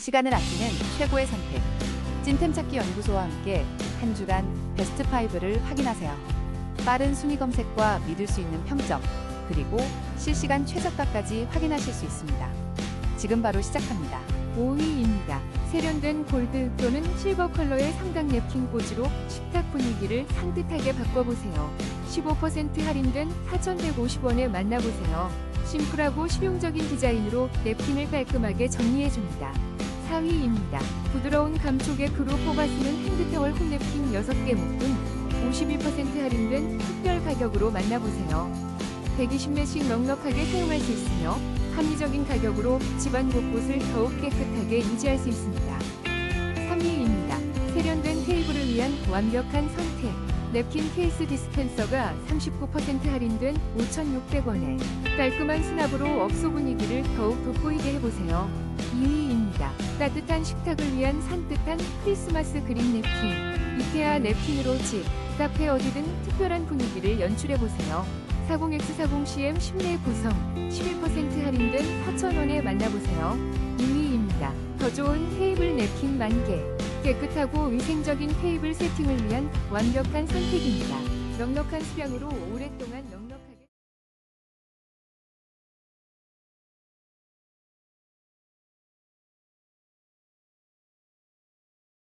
시간을 아끼는 최고의 선택. 찐템 찾기 연구소와 함께 한 주간 베스트 5를 확인하세요. 빠른 순위 검색과 믿을 수 있는 평점, 그리고 실시간 최저가까지 확인하실 수 있습니다. 지금 바로 시작합니다. 5위입니다. 세련된 골드 또는 실버 컬러의 상당 냅킨 꽂이로 식탁 분위기를 산뜻하게 바꿔보세요. 15% 할인된 4,150원에 만나보세요. 심플하고 실용적인 디자인으로 냅킨을 깔끔하게 정리해줍니다. 4위입니다. 부드러운 감촉의 그로 뽑아쓰는 핸드타월 홈냅킨 6개 묶음 51% 할인된 특별 가격으로 만나보세요. 120매씩 넉넉하게 사용할 수 있으며 합리적인 가격으로 집안 곳곳을 더욱 깨끗하게 유지할 수 있습니다. 3위입니다. 세련된 테이블을 위한 완벽한 선택. 냅킨 케이스 디스펜서가 39% 할인된 5,600원에 깔끔한 수납으로 업소 분위기를 더욱 돋보이게 해보세요. 2위입니다. 따뜻한 식탁을 위한 산뜻한 크리스마스 그린 냅킨. 이케아 냅킨으로 집, 카페 어디든 특별한 분위기를 연출해보세요. 40X40CM 실내 구성 11% 할인된 4,000원에 만나보세요. 2위입니다. 더 좋은 테이블 냅킨 만개. 깨끗하고 위생적인 테이블 세팅을 위한 완벽한 선택입니다. 넉넉한 수량으로 오랫동안 넉